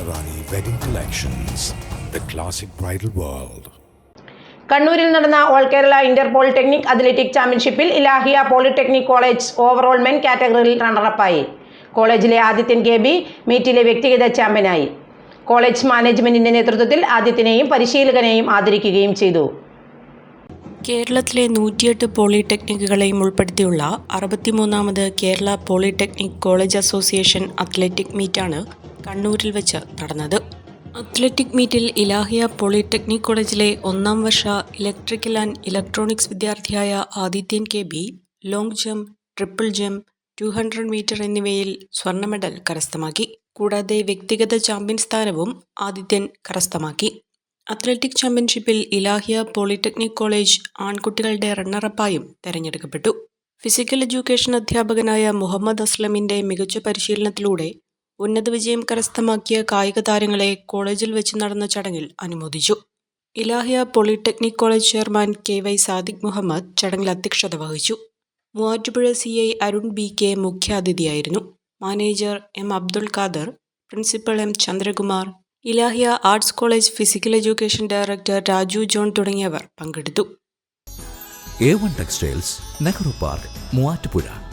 wedding collections the classic bridal world. കണ്ണൂരിൽ നടന്ന all Kerala inter polytechnic athletic ചാമ്പ്യൻഷിപ്പിൽ Ilahia polytechnic college overall men കാറ്റഗറിയിൽ റണ്ണറപ്പായി കോളേജിലെ ആദിത്യൻ കെ ബി മീറ്റിലെ വ്യക്തിഗത ചാമ്പ്യനായി. കോളേജ് മാനേജ്മെന്റിന്റെ നേതൃത്വത്തിൽ ആദിത്യനെയും പരിശീലകനെയും ആദരിക്കുകയും ചെയ്തു. കേരളത്തിലെ നൂറ്റിയെട്ട് പോളിടെക്നിക്കുകളെയും ഉൾപ്പെടുത്തിയുള്ള അറുപത്തിമൂന്നാമത് Kerala polytechnic college association athletic മീറ്റാണ് കണ്ണൂരിൽ വെച്ച് നടന്നത്. അത്ലറ്റിക് മീറ്റിൽ ഇലാഹിയ പോളിടെക്നിക് കോളേജിലെ ഒന്നാം വർഷ ഇലക്ട്രിക്കൽ ആൻഡ് ഇലക്ട്രോണിക്സ് വിദ്യാർത്ഥിയായ Adithyan K B long jump triple jump two hundred metre എന്നിവയിൽ സ്വർണ മെഡൽ കരസ്ഥമാക്കി. കൂടാതെ വ്യക്തിഗത ചാമ്പ്യൻ സ്ഥാനവും ആദിത്യൻ കരസ്ഥമാക്കി. അത്ലറ്റിക് ചാമ്പ്യൻഷിപ്പിൽ ഇലാഹിയ പോളിടെക്നിക് കോളേജ് ആൺകുട്ടികളുടെ റണ്ണറപ്പായും തെരഞ്ഞെടുക്കപ്പെട്ടു. ഫിസിക്കൽ എഡ്യൂക്കേഷൻ അധ്യാപകനായ മുഹമ്മദ് അസ്ലമിന്റെ മികച്ച പരിശീലനത്തിലൂടെ ഉന്നത വിജയം കരസ്ഥമാക്കിയ കായിക താരങ്ങളെ കോളേജിൽ വെച്ച് നടന്ന ചടങ്ങിൽ അനുമോദിച്ചു. Ilahia polytechnic college chairman K Y Sadiq Muhammad ചടങ്ങിൽ അധ്യക്ഷത വഹിച്ചു. Muvattupuzha C I Arun B K മുഖ്യാതിഥിയായിരുന്നു. Manager M Abdul Khader principal M Chandrakumar Ilahia arts college physical education director Raju John തുടങ്ങിയവർ പങ്കെടുത്തു. A one textiles Nehru park Muvattupuzha.